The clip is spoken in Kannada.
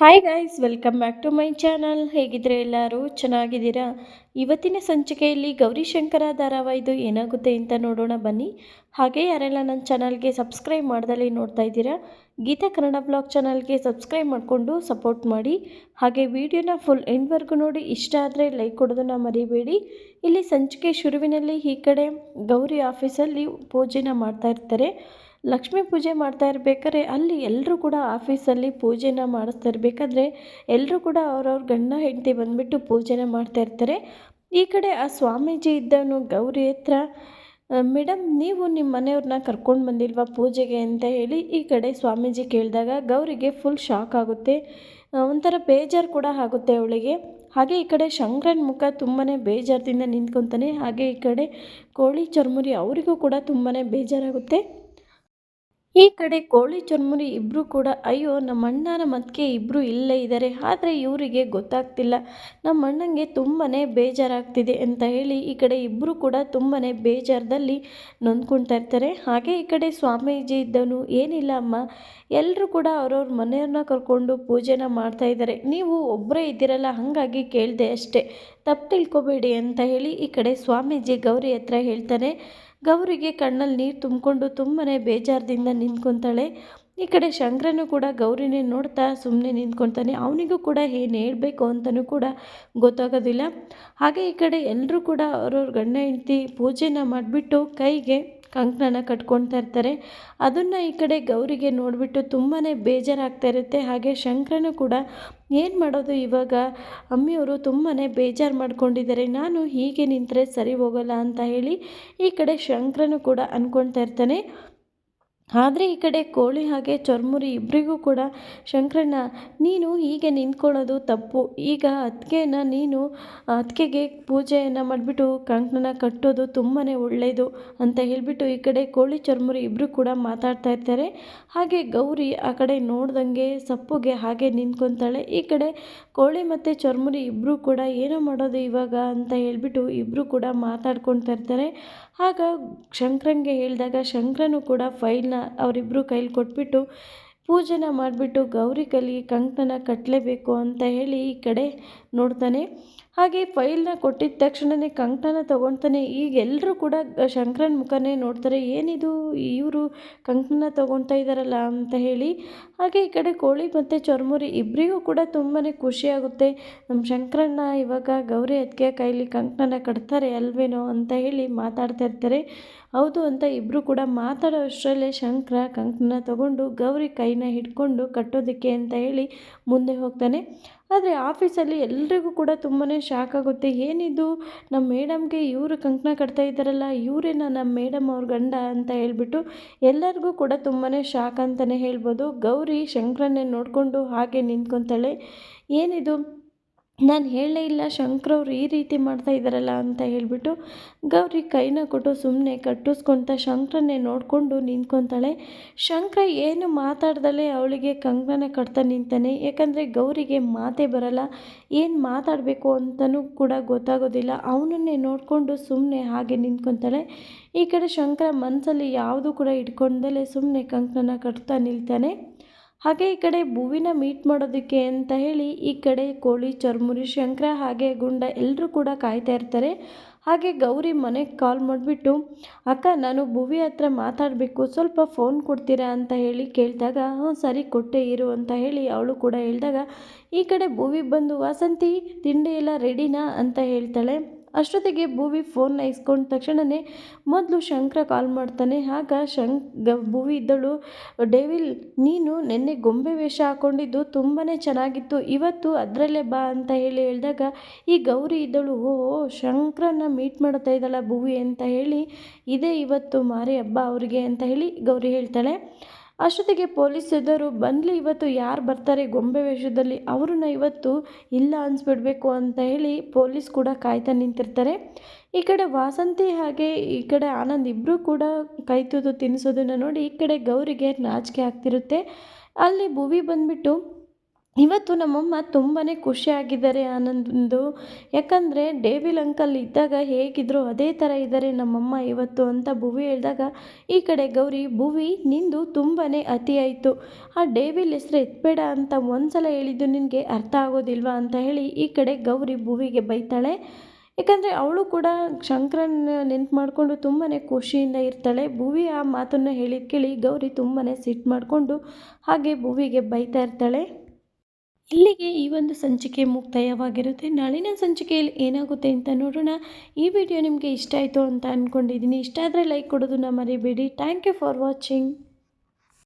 Hi guys welcome back to my channel ಹೇಗಿದ್ರೆ ಎಲ್ಲರೂ ಚೆನ್ನಾಗಿದ್ದೀರಾ? ಇವತ್ತಿನ ಸಂಚಿಕೆಯಲ್ಲಿ ಗೌರಿಶಂಕರ ಧಾರಾವಾಹಿದು ಏನಾಗುತ್ತೆ ಅಂತ ನೋಡೋಣ ಬನ್ನಿ. ಹಾಗೆ ಯಾರೆಲ್ಲ ನನ್ನ ಚಾನಲ್ಗೆ ಸಬ್ಸ್ಕ್ರೈಬ್ ಮಾಡ್ದಲ್ಲಿ ನೋಡ್ತಾ ಇದ್ದೀರಾ, ಗೀತಾ ಕನ್ನಡ ಬ್ಲಾಗ್ ಚಾನಲ್ಗೆ ಸಬ್ಸ್ಕ್ರೈಬ್ ಮಾಡಿಕೊಂಡು ಸಪೋರ್ಟ್ ಮಾಡಿ. ಹಾಗೆ ವಿಡಿಯೋನ ಫುಲ್ ಎಂಡ್ವರೆಗೂ ನೋಡಿ, ಇಷ್ಟ ಆದರೆ ಲೈಕ್ ಕೊಡೋದನ್ನು ಮರಿಬೇಡಿ. ಇಲ್ಲಿ ಸಂಚಿಕೆ ಶುರುವಿನಲ್ಲಿ ಈ ಕಡೆ ಗೌರಿ ಆಫೀಸಲ್ಲಿ ಪೂಜೆನ ಮಾಡ್ತಾ ಇರ್ತಾರೆ. ಲಕ್ಷ್ಮೀ ಪೂಜೆ ಮಾಡ್ತಾ ಇರಬೇಕಾದ್ರೆ ಅಲ್ಲಿ ಎಲ್ಲರೂ ಕೂಡ ಆಫೀಸಲ್ಲಿ ಪೂಜೆನ ಮಾಡಿಸ್ತಾ ಇರಬೇಕಾದ್ರೆ ಎಲ್ಲರೂ ಕೂಡ ಅವ್ರವ್ರ ಗಂಡ ಹೆಂಡತಿ ಬಂದುಬಿಟ್ಟು ಪೂಜೆನ ಮಾಡ್ತಾ ಇರ್ತಾರೆ. ಈ ಕಡೆ ಆ ಸ್ವಾಮೀಜಿ ಇದ್ದವನು ಗೌರಿ ಹತ್ರ ಮೇಡಮ್ ನೀವು ನಿಮ್ಮ ಮನೆಯವ್ರನ್ನ ಕರ್ಕೊಂಡು ಬಂದಿಲ್ವಾ ಪೂಜೆಗೆ ಅಂತ ಹೇಳಿ ಈ ಕಡೆ ಸ್ವಾಮೀಜಿ ಕೇಳಿದಾಗ ಗೌರಿಗೆ ಫುಲ್ ಶಾಕ್ ಆಗುತ್ತೆ. ಒಂಥರ ಬೇಜಾರು ಕೂಡ ಆಗುತ್ತೆ ಅವಳಿಗೆ. ಹಾಗೆ ಈ ಕಡೆ ಶಂಕರನ ಮುಖ ತುಂಬಾ ಬೇಜಾರದಿಂದ ನಿಂತ್ಕೊತಾನೆ. ಹಾಗೆ ಈ ಕಡೆ ಕೋಳಿ ಚರ್ಮುರಿ ಅವರಿಗೂ ಕೂಡ ತುಂಬಾ ಬೇಜಾರಾಗುತ್ತೆ. ಈ ಕಡೆ ಕೋಳಿ ಚುರ್ಮುರಿ ಇಬ್ಬರು ಕೂಡ, ಅಯ್ಯೋ, ನಮ್ಮ ಅಣ್ಣನ ಮತ್ತೆ ಇಬ್ಬರು ಇಲ್ಲೇ ಇದ್ದಾರೆ ಆದರೆ ಇವರಿಗೆ ಗೊತ್ತಾಗ್ತಿಲ್ಲ. ನಮ್ಮ ಅಣ್ಣಂಗೆ ತುಂಬಾ ಬೇಜಾರಾಗ್ತಿದೆ ಅಂತ ಹೇಳಿ ಈ ಕಡೆ ಇಬ್ಬರು ಕೂಡ ತುಂಬಾ ಬೇಜಾರದಲ್ಲಿ ನೊಂದ್ಕೊಳ್ತಾ ಇರ್ತಾರೆ. ಹಾಗೆ ಈ ಕಡೆ ಸ್ವಾಮೀಜಿ ಇದ್ದವನು ಏನಿಲ್ಲ ಅಮ್ಮ. ಎಲ್ಲರೂ ಕೂಡ ಅವ್ರವ್ರ ಮನೆಯವ್ರನ್ನ ಕರ್ಕೊಂಡು ಪೂಜೆನ ಮಾಡ್ತಾ ಇದ್ದಾರೆ ನೀವು ಒಬ್ಬರೇ ಇದ್ದೀರಲ್ಲ, ಹಾಗಾಗಿ ಕೇಳಿದೆ ಅಷ್ಟೇ. ತಪ್ಪು ತಿಳ್ಕೊಬೇಡಿ ಅಂತ ಹೇಳಿ ಈ ಕಡೆ ಸ್ವಾಮೀಜಿ ಗೌರಿ ಹತ್ರ ಹೇಳ್ತಾನೆ. ಗೌರಿಗೆ ಕಣ್ಣಲ್ಲಿ ನೀರು ತುಂಬಿಕೊಂಡು ತುಂಬಾ ಬೇಜಾರದಿಂದ ನಿಂತ್ಕೊತಾಳೆ. ಈ ಕಡೆ ಶಂಕರನು ಕೂಡ ಗೌರಿನೇ ನೋಡ್ತಾ ಸುಮ್ಮನೆ ನಿಂತ್ಕೊತಾನೆ. ಅವನಿಗೂ ಕೂಡ ಏನು ಹೇಳಬೇಕು ಅಂತಲೂ ಕೂಡ ಗೊತ್ತಾಗೋದಿಲ್ಲ. ಹಾಗೆ ಈ ಕಡೆ ಎಲ್ಲರೂ ಕೂಡ ಅವ್ರವ್ರ ಗಂಡ ಹೆಂಡ್ತಿ ಪೂಜೆನ ಮಾಡಿಬಿಟ್ಟು ಕೈಗೆ ಕಂಕಣನ ಕಟ್ಕೊಳ್ತಾ ಇರ್ತಾರೆ. ಅದನ್ನು ಈ ಕಡೆ ಗೌರಿಗೆ ನೋಡಿಬಿಟ್ಟು ತುಂಬಾ ಬೇಜಾರಾಗ್ತಾ ಇರುತ್ತೆ. ಹಾಗೆ ಶಂಕರನು ಕೂಡ ಏನು ಮಾಡೋದು ಇವಾಗ? ಅಮ್ಮಿಯವರು ತುಂಬಾ ಬೇಜಾರು ಮಾಡ್ಕೊಂಡಿದ್ದಾರೆ. ನಾನು ಹೀಗೆ ನಿಂತರೆ ಸರಿ ಹೋಗಲ್ಲ ಅಂತ ಹೇಳಿ ಈ ಕಡೆ ಶಂಕರನು ಕೂಡ ಅಂದ್ಕೊಳ್ತಾ ಇರ್ತಾನೆ. ಆದರೆ ಈ ಕಡೆ ಕೋಳಿ ಹಾಗೆ ಚುರ್ಮುರಿ ಇಬ್ಬರಿಗೂ ಕೂಡ, ಶಂಕರಣ್ಣ, ನೀನು ಹೀಗೆ ನಿಂತ್ಕೊಳ್ಳೋದು ತಪ್ಪು. ಈಗ ಅತ್ತಿಗೆನ ನೀನು ಅತ್ತಿಗೆಗೆ ಪೂಜೆಯನ್ನು ಮಾಡಿಬಿಟ್ಟು ಕಂಕಣನ ಕಟ್ಟೋದು ತುಂಬಾ ಒಳ್ಳೆಯದು ಅಂತ ಹೇಳಿಬಿಟ್ಟು ಈ ಕಡೆ ಕೋಳಿ ಚರ್ಮುರಿ ಇಬ್ಬರು ಕೂಡ ಮಾತಾಡ್ತಾ ಇರ್ತಾರೆ. ಹಾಗೆ ಗೌರಿ ಆ ಕಡೆ ನೋಡ್ದಂಗೆ ಸಪ್ಪುಗೆ ಹಾಗೆ ನಿಂತ್ಕೊತಾಳೆ. ಈ ಕಡೆ ಕೋಳಿ ಮತ್ತು ಚರ್ಮುರಿ ಇಬ್ಬರು ಕೂಡ ಏನೋ ಮಾಡೋದು ಇವಾಗ ಅಂತ ಹೇಳಿಬಿಟ್ಟು ಇಬ್ಬರು ಕೂಡ ಮಾತಾಡ್ಕೊತಾ ಇರ್ತಾರೆ. ಆಗ ಶಂಕರಂಗೆ ಹೇಳಿದಾಗ ಶಂಕರನು ಕೂಡ ಫೈಲ್ನ ಅವರಿಬ್ಬರು ಕೈಲಿ ಕೊಟ್ಬಿಟ್ಟು ಪೂಜೆನ ಮಾಡಿಬಿಟ್ಟು ಗೌರಿ ಕೈಲಿ ಕಂಕಣನ ಕಟ್ಟಲೇಬೇಕು ಅಂತ ಹೇಳಿ ಈ ಕಡೆ ನೋಡ್ತಾನೆ. ಹಾಗೆ ಫೈಲ್ನ ಕೊಟ್ಟಿದ್ದ ತಕ್ಷಣವೇ ಕಂಕಣನ ತೊಗೊಳ್ತಾನೆ ಈಗ ಎಲ್ಲರೂ ಕೂಡ ಶಂಕರನ ಮುಖನೇ ನೋಡ್ತಾರೆ. ಏನಿದು? ಇವರು ಕಂಕಣನ ತೊಗೊಳ್ತಾ ಇದ್ದಾರಲ್ಲ ಅಂತ ಹೇಳಿ. ಹಾಗೆ ಈ ಕಡೆ ಕೋಳಿ ಮತ್ತು ಚೊರ್ಮುರಿ ಇಬ್ಬರಿಗೂ ಕೂಡ ತುಂಬಾ ಖುಷಿಯಾಗುತ್ತೆ ನಮ್ಮ ಶಂಕರಣ್ಣ ಇವಾಗ ಗೌರಿ ಅದಕ್ಕೆ ಕೈಲಿ ಕಂಕಣನ ಕಟ್ತಾರೆ ಅಲ್ವೇನೋ ಅಂತ ಹೇಳಿ ಮಾತಾಡ್ತಾ ಇರ್ತಾರೆ. ಹೌದು ಅಂತ ಇಬ್ಬರು ಕೂಡ ಮಾತಾಡೋ ಅಷ್ಟರಲ್ಲೇ ಶಂಕರ ಕಂಕಣ ತಗೊಂಡು ಗೌರಿ ಕೈನ ಹಿಡ್ಕೊಂಡು ಕಟ್ಟೋದಕ್ಕೆ ಅಂತ ಹೇಳಿ ಮುಂದೆ ಹೋಗ್ತಾನೆ. ಆದರೆ ಆಫೀಸಲ್ಲಿ ಎಲ್ರಿಗೂ ಕೂಡ ತುಂಬಾ ಶಾಕ್ ಆಗುತ್ತೆ. ಏನಿದು? ನಮ್ಮ ಮೇಡಮ್ಗೆ ಇವರು ಕಂಕಣ ಕಟ್ತಾ ಇದ್ದಾರಲ್ಲ, ಇವರೇನ ನಮ್ಮ ಮೇಡಮ್ ಅವ್ರ ಗಂಡ ಅಂತ ಹೇಳಿಬಿಟ್ಟು ಎಲ್ಲರಿಗೂ ಕೂಡ ತುಂಬಾ ಶಾಕ್ ಅಂತಲೇ ಹೇಳ್ಬೋದು. ಗೌರಿ, ಶಂಕರನ್ನೇ ನೋಡಿಕೊಂಡು ಹಾಗೆ ನಿಂತ್ಕೊತಾಳೆ. ಏನಿದು? ನಾನು ಹೇಳಲೇ ಇಲ್ಲ ಶಂಕ್ರವ್ರು ಈ ರೀತಿ ಮಾಡ್ತಾ ಇದ್ದಾರಲ್ಲ ಅಂತ ಹೇಳಿಬಿಟ್ಟು ಗೌರಿ ಕೈನ ಕೊಟ್ಟು ಸುಮ್ಮನೆ ಕಟ್ಟಿಸ್ಕೊತ ಶಂಕರನ್ನೇ ನೋಡಿಕೊಂಡು ನಿಂತ್ಕೊತಾಳೆ. ಶಂಕರ ಏನು ಮಾತಾಡ್ದಲೇ ಅವಳಿಗೆ ಕಂಕಣ ಕಟ್ತಾ ನಿಂತಾನೆ. ಯಾಕಂದರೆ ಗೌರಿಗೆ ಮಾತೇ ಬರಲ್ಲ, ಏನು ಮಾತಾಡಬೇಕು ಅಂತಲೂ ಕೂಡ ಗೊತ್ತಾಗೋದಿಲ್ಲ. ಅವನನ್ನೇ ನೋಡಿಕೊಂಡು ಸುಮ್ಮನೆ ಹಾಗೆ ನಿಂತ್ಕೊತಾಳೆ. ಈ ಕಡೆ ಶಂಕರ ಮನಸ್ಸಲ್ಲಿ ಯಾವುದೂ ಕೂಡ ಇಟ್ಕೊಂಡಲೇ ಸುಮ್ಮನೆ ಕಂಕಣನ ಕಟ್ತಾ ನಿಲ್ತಾನೆ. ಹಾಗೆ ಈ ಕಡೆ ಭುವಿನ ಮೀಟ್ ಮಾಡೋದಕ್ಕೆ ಅಂತ ಹೇಳಿ ಈ ಕಡೆ ಕೋಳಿ, ಚರ್ಮುರಿ, ಶಂಕರ ಹಾಗೆ ಗುಂಡ ಎಲ್ಲರೂ ಕೂಡ ಕಾಯ್ತಾ ಇರ್ತಾರೆ. ಹಾಗೆ ಗೌರಿ ಮನೆಗೆ ಕಾಲ್ ಮಾಡಿಬಿಟ್ಟು, ಅಕ್ಕ, ನಾನು ಭುವಿ ಹತ್ರ ಮಾತಾಡಬೇಕು, ಸ್ವಲ್ಪ ಫೋನ್ ಕೊಡ್ತೀರಾ ಅಂತ ಹೇಳಿ ಕೇಳಿದಾಗ ಹ್ಞೂ ಸರಿ, ಕೊಟ್ಟೆ, ಇರು ಅಂತ ಹೇಳಿ ಅವಳು ಕೂಡ ಹೇಳಿದಾಗ, ಈ ಕಡೆ ಭುವಿ ಬಂದು, ವಾಸಂತಿ, ತಿಂಡಿ ಎಲ್ಲ ರೆಡಿನಾ ಅಂತ ಹೇಳ್ತಾಳೆ. ಅಷ್ಟೊತ್ತಿಗೆ ಭೂವಿ ಫೋನ್ನ ಇಸ್ಕೊಂಡ ತಕ್ಷಣವೇ ಮೊದಲು ಶಂಕರ ಕಾಲ್ ಮಾಡ್ತಾನೆ, ಆಗ ಶಂಕ್ ಭೂವಿ ಇದ್ದಳು, ಡೇವಿಲ್, ನೀನು ನಿನ್ನೆ ಗೊಂಬೆ ವೇಷ ಹಾಕ್ಕೊಂಡಿದ್ದು ತುಂಬಾ ಚೆನ್ನಾಗಿತ್ತು, ಇವತ್ತು ಅದರಲ್ಲೇ ಬಾ ಅಂತ ಹೇಳಿ ಹೇಳಿದಾಗ, ಈ ಗೌರಿ ಇದ್ದಳು, ಓ ಶಂಕರನ್ನ ಮೀಟ್ ಮಾಡ್ತಾ ಇದ್ದಾಳ ಭೂವಿ ಅಂತ ಹೇಳಿ, ಇದೇ ಇವತ್ತು ಮಾರಿ ಹಬ್ಬ ಅವರಿಗೆ ಅಂತ ಹೇಳಿ ಗೌರಿ ಹೇಳ್ತಾಳೆ. ಅಷ್ಟೊತ್ತಿಗೆ ಪೊಲೀಸ್ ಇದ್ದರು ಬಂದ್ಲಿ, ಇವತ್ತು ಯಾರು ಬರ್ತಾರೆ? ಗೊಂಬೆ ವೇಷದಲ್ಲಿ ಅವ್ರನ್ನ ಇವತ್ತು ಇಲ್ಲ ಅನ್ಸ್ಬಿಡ್ಬೇಕು ಅಂತ ಹೇಳಿ ಪೊಲೀಸ್ ಕೂಡ ಕಾಯ್ತಾ ನಿಂತಿರ್ತಾರೆ. ಈ ಕಡೆ ವಾಸಂತಿ ಹಾಗೆ ಈ ಕಡೆ ಆನಂದ್ ಇಬ್ಬರೂ ಕೂಡ ಕೈ ತುದು ತಿನ್ನಿಸೋದನ್ನು ನೋಡಿ ಈ ಕಡೆ ಗೌರಿಗೆ ನಾಚಿಕೆ ಆಗ್ತಿರುತ್ತೆ. ಅಲ್ಲಿ ಭುವಿ ಬಂದುಬಿಟ್ಟು ಇವತ್ತು ನಮ್ಮಮ್ಮ ತುಂಬಾ ಖುಷಿಯಾಗಿದ್ದಾರೆ ಆನಂದಂದು. ಯಾಕಂದರೆ ಡೇವಿಲ್ ಅಂಕಲ್ ಇದ್ದಾಗ ಹೇಗಿದ್ರು ಅದೇ ಥರ ಇದ್ದಾರೆ ನಮ್ಮಮ್ಮ ಇವತ್ತು ಅಂತ ಭುವಿ ಹೇಳಿದಾಗ, ಈ ಕಡೆ ಗೌರಿ, ಭುವಿ, ನಿಂದು ತುಂಬಾ ಅತಿ ಆಯಿತು. ಆ ಡೇವಿಲ್ ಹೆಸ್ರು ಎತ್ಬೇಡ ಅಂತ ಒಂದು ಸಲ ಹೇಳಿದ್ದು ನಿನಗೆ ಅರ್ಥ ಆಗೋದಿಲ್ವಾ ಅಂತ ಹೇಳಿ ಈ ಕಡೆ ಗೌರಿ ಭುವಿಗೆ ಬೈತಾಳೆ. ಯಾಕಂದರೆ ಅವಳು ಕೂಡ ಶಂಕರನ್ನ ನೆನ್ಪು ಮಾಡಿಕೊಂಡು ತುಂಬಾ ಖುಷಿಯಿಂದ ಇರ್ತಾಳೆ. ಭುವಿ ಆ ಮಾತನ್ನು ಹೇಳಿದ ಕೇಳಿ ಗೌರಿ ತುಂಬಾ ಸಿಟ್ಟು ಮಾಡಿಕೊಂಡು ಹಾಗೆ ಭುವಿಗೆ ಬೈತಾ ಇರ್ತಾಳೆ. ಇಲ್ಲಿಗೆ ಈ ಒಂದು ಸಂಚಿಕೆ ಮುಕ್ತಾಯವಾಗಿರುತ್ತೆ. ನಾಳಿನ ಸಂಚಿಕೆಯಲ್ಲಿ ಏನಾಗುತ್ತೆ ಅಂತ ನೋಡೋಣ. ಈ ವಿಡಿಯೋ ನಿಮಗೆ ಇಷ್ಟ ಆಯಿತು ಅಂತ ಅಂದ್ಕೊಂಡಿದ್ದೀನಿ ಇಷ್ಟ ಆದರೆ ಲೈಕ್ ಕೊಡೋದನ್ನ ಮರಿಬೇಡಿ. Thank you for watching